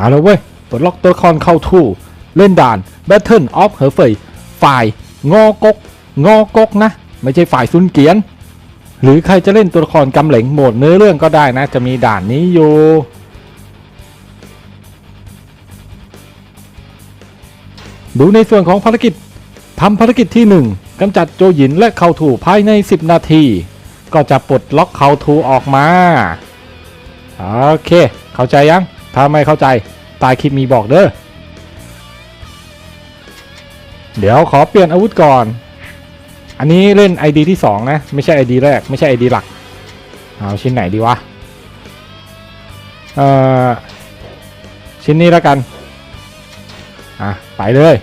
เอาแล้วเว้ยปลดล็อกตัวละครเข้าทูเล่นด่าน Battle of เฮอร์ฟยฝ่ายงอกก งอกกนะ ไม่ใช่ฝ่ายซุนเกียน หรือใครจะเล่นตัวละครกำเหลงโหมดเนื้อเรื่องก็ได้นะ จะมีด่านนี้อยู่ดูในส่วนของภารกิจทำภารกิจที่ 1กำจัดโจหยินและเขาถูภายใน 10 นาที ก็จะปลดล็อกเขาทูออกมา โอเค เข้าใจยัง ถ้าไม่เข้าใจตายคลิปมีบอกเด้อ เดี๋ยวขอเปลี่ยนอาวุธก่อน อันนี้เล่น ID ที่ 2 นะ ไม่ใช่ ID แรก ไม่ใช่ ID หลัก เอาชิ้นไหนดีวะ เอ่อ ชิ้นนี้แล้วกัน อะ ไปเลย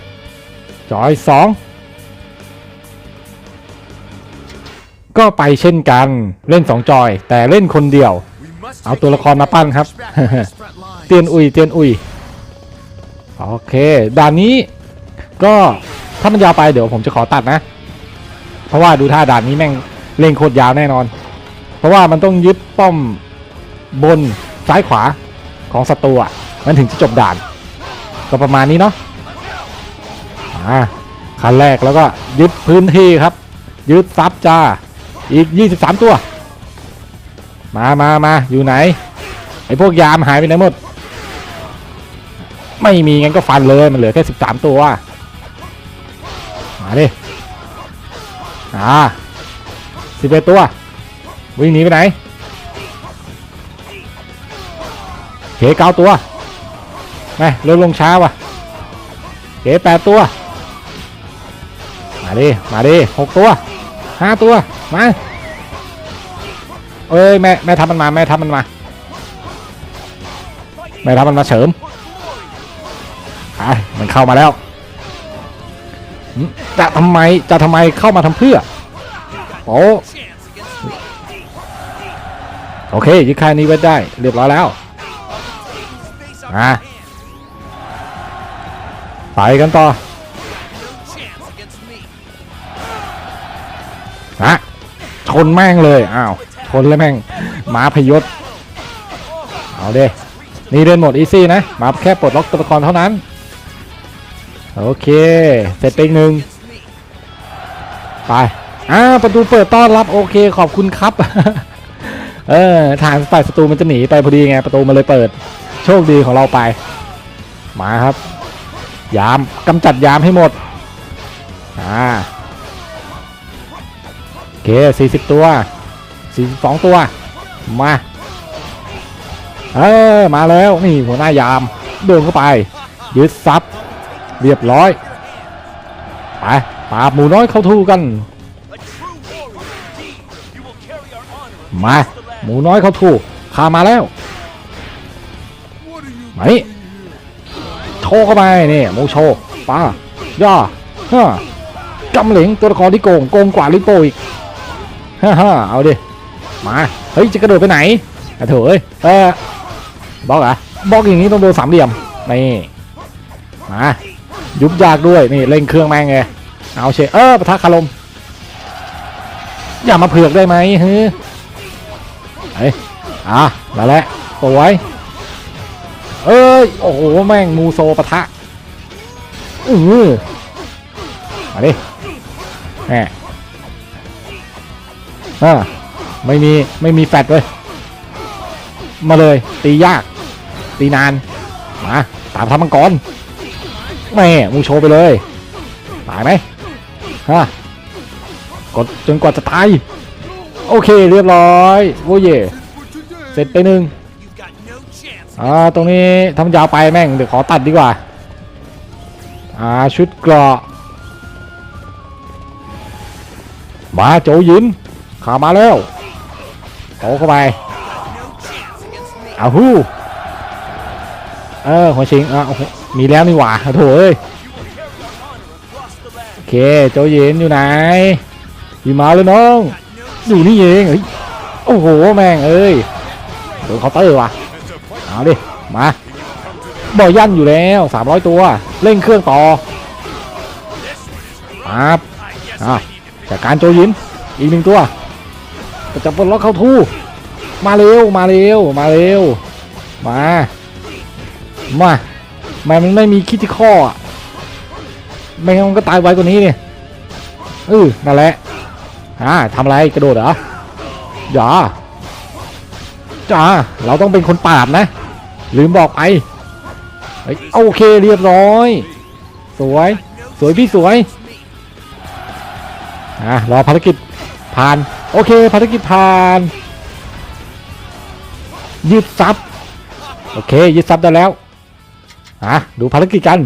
จอย 2 ก็ไปเช่นกัน เล่น 2 จอย แต่เล่นคนเดียว เอาตัวละครมาปั้นครับ เตียนอุยเตียนอุยโอเคด่านนี้ก็ถ้ามันยาวไปเดี๋ยวผมจะขอตัดนะ เพราะว่าดูท่าด่านนี้แม่งเล่งโคตรยาวแน่นอน เพราะว่ามันต้องยึดป้อมบนซ้ายขวาของศัตรูอะมันถึงจะจบด่าน ก็ประมาณนี้เนาะอ่าขั้นแรกแล้วก็ยึดพื้นที่ครับ ยึดซับจ้าอีก 23 ตัว มามามาอยู่ไหนไอพวกยามหายไปไหนหมด ไม่มีงั้นก็ฟันเลยมันเหลือแค่13ตัวมาดิอ่า11ตัว วิ่งหนีไปไหนเคเก้าตัวแม่ลดลงช้าว่ะเคแปดตัว มาดิ มาดิหกตัวห้าตัว มา เอ้ยแม่แม่ทับมันมา แม่ทับมันมา แม่ทับมันมาเฉิม ไอ้มันเข้ามาแล้ว จะทำไมจะทำไมเข้ามาทำเพื่อโอ้โอเคยึดค่ายนี้ไว้ได้ เรียบร้อยแล้วมาไปกันต่อนะชนแม่งเลยอ้าวชนแล้วแม่งหมาพยศเอาเด้นี่เดินหมดอีซี่นะมาแค่ปลดล็อกตัวละครเท่านั้น โอเค เสร็จไปหนึ่งไปอ่าประตูเปิดต้อนรับโอเคขอบคุณครับ เออทางฝ่ายศัตรูมันจะหนีไปพอดีไงประตูมันเลยเปิด โชคดีของเราไป มาครับ ยามกำจัดยามให้หมดอ่าโอเค40ตัว42ตัว มาเออมาแล้วนี่หัวหน้ายามโดนเข้าไป ยึดซับ เรียบร้อย ไปปราบหมูน้อยเข้าทูกัน มา หมูน้อยเข้าทูข้ามาแล้วไหมโชว์เข้าไปนี่หมูโชว์ป้าย่าฮ่ากำเหลงตัวละครที่โกงโกงกว่าลิโปอีกฮ่าฮ่าเอาดิ มา เฮ้ย จะกระโดดไปไหนอะเถอะเอ้ยเออบล็อกเหรอะบล็อกอย่างนี้ต้องโดนสามเหลี่ยมนี่มา ยุบยากด้วยนี่เร่งเครื่องแม่งไงเอาเชเออปะทะคารมอย่ามาเผือกได้ไหมฮึเฮ้ยอะมาแล้วสวยเอ้ยโอ้โหแม่งมูโซปะทะอือมาดิแหมอ่าไม่มีไม่มีแฟดเลยมาเลยตียากตีนานมาตามทำมังกร แม่มูโชว์ไปเลยตายไหมฮะกดจนกว่าจะตาย โอเคเรียบร้อยโอ้เย่เสร็จไปหนึ่งอ่าตรงนี้ทำยาวไปแม่งเดี๋ยวขอตัดดีกว่าอ่าชุดเกราะมาโจยินขามาแล้วโตเข้าไปเอาฮู้เออหัวชิงอะโอ้โห มีแล้วนี่หว่าโถเอ้ยโอเคโจเย็นอยู่ไหนพี่มาแล้วน้องอยู่นี่เองเฮ้ยโอ้โหแม่งเอ้ยโดนเคาน์เตอร์ว่ะเอาดิมาบอยันอยู่แล้ว300 ตัวเร่งเครื่องต่อปั๊บอะจากการโจยินอีกหนึ่งตัวจะจับปลดล็อกเข้าทู่มาเร็วมาเร็วมาเร็วมามา แม่มันไม่มีคิดที่ข้ออะไม่งั้นมันก็ตายไวกว่านี้เนี่ยเออนั่นแหละอ่าทำอะไรกระโดดเหรออย่าจ้าเราต้องเป็นคนปราบนะ ลืมบอกไปโอเคเรียบร้อย สวย สวยพี่สวยอะรอภารกิจผ่าน โอเคภารกิจผ่านยึดซับ โอเคยึดซับได้แล้ว อะดูภารกิจกัน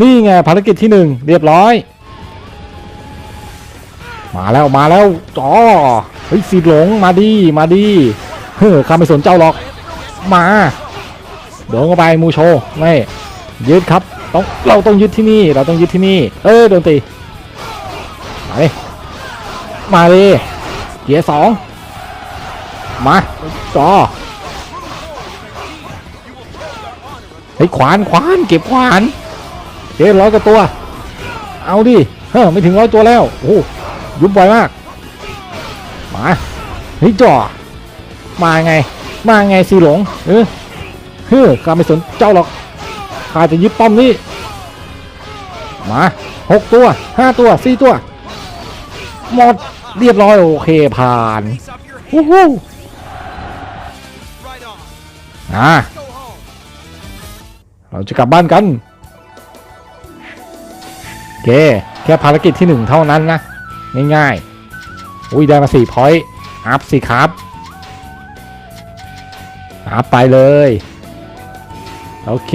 นี่ไงภารกิจที่หนึ่งเรียบร้อย มาแล้วมาแล้วจ๋อเฮ้ยสีหลงมาดีมาดีเฮ้อข้าไม่สนเจ้าหรอก มาโดนเข้าไปมูโชไม่ยึดครับต้องเราต้องยึดที่นี่เราต้องยึดที่นี่ เออโดนตีมาดิมาดิเกียร์สองมาจ่อ เฮ้ยขวานขวานเก็บขวานเฮ้ยร้อยกว่าตัว เอาดิเฮ้อไม่ถึงร้อยตัวแล้วโอ้โหยุบบ่อยมากมาเฮ้ยจ่อมาไง มาไงสีหลงเออเฮ้อข้าไม่สนเจ้าหรอกข้าจะยึดป้อมนี้มาหกตัวห้าตัวสี่ตัวหมดเรียบร้อยโอเคผ่าน Lace up your วู้ hands. ฮู้ Right on. อ่า Go home. เราจะกลับบ้านกันเคแค่ภารกิจที่หนึ่งเท่านั้นนะ ง่ายๆ อุ้ยได้มาสี่พอยต์อัพสิครับอัพไปเลย โอเค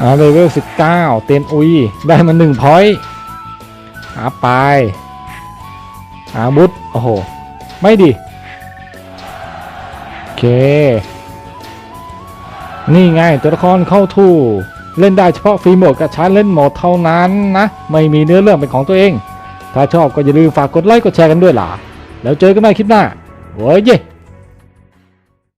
อ่าเลเวล19เต็นอุ้ยได้มาหนึ่งพอยต์อัพไปอาวุธโอ้โห ไม่ดิโอเค นี่ไงตัวละครเข้าทู่เล่นได้เฉพาะฟรีโหมดกับชาร์จเล่นโหมดเท่านั้นนะ ไม่มีเนื้อเรื่องเป็นของตัวเอง ถ้าชอบก็อย่าลืมฝากกดไลค์กดแชร์กันด้วยล่ะ แล้วเจอกันใหม่คลิปหน้าโว้ยเย่